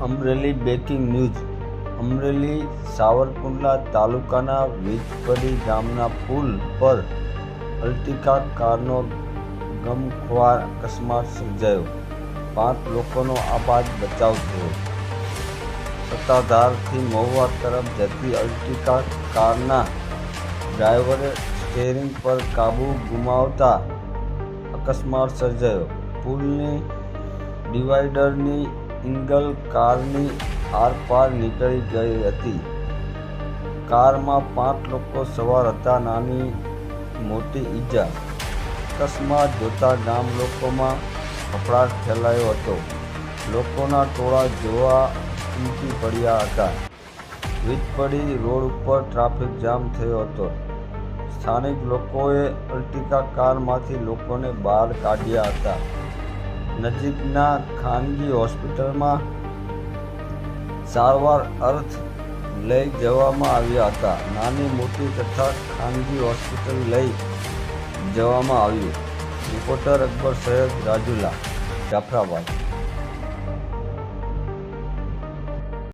Amreli breaking news. Amreli Savarkundla તાલુકાના વીજપડી ગામના પુલ પર અલ્ટિકા કારનો ગમખ્વાર અકસ્માત સર્જાયો. પાંચ લોકોનો આબાદ બચાવ થયો. સત્તાધારથી મહુવા તરફ જતી અલ્ટિકા કારના ડ્રાઈવરે સ્ટેરિંગ પર કાબુ ગુમાવતા અકસ્માત સર્જાયો. પુલની ડિવાઈડરની ઇંગલ કારની આરપાર નીકળી ગઈ હતી. કારમાં પાંચ લોકો સવાર હતા, નાની, મોટી ઈજા. અકસ્માત જોતા ગામ લોકોમાં ફફડાટ ફેલાયો હતો. લોકોના ટોળા જોવા ઉમટી પડ્યા હતા. વીજપડી રોડ ઉપર ટ્રાફિક જામ થયો હતો. સ્થાનિક લોકોએ અલ્ટિકા કારમાંથી લોકોને બહાર કાઢ્યા હતા. નજીકના ખાનગી હોસ્પિટલમાં સારવાર અર્થ લઈ જવામાં આવ્યા હતા. નાની મોટી તથા ખાનગી હોસ્પિટલ લઈ જવામાં આવ્યું. રિપોર્ટર અકબર સૈયદ રાજુલા, જાફરાબાદ.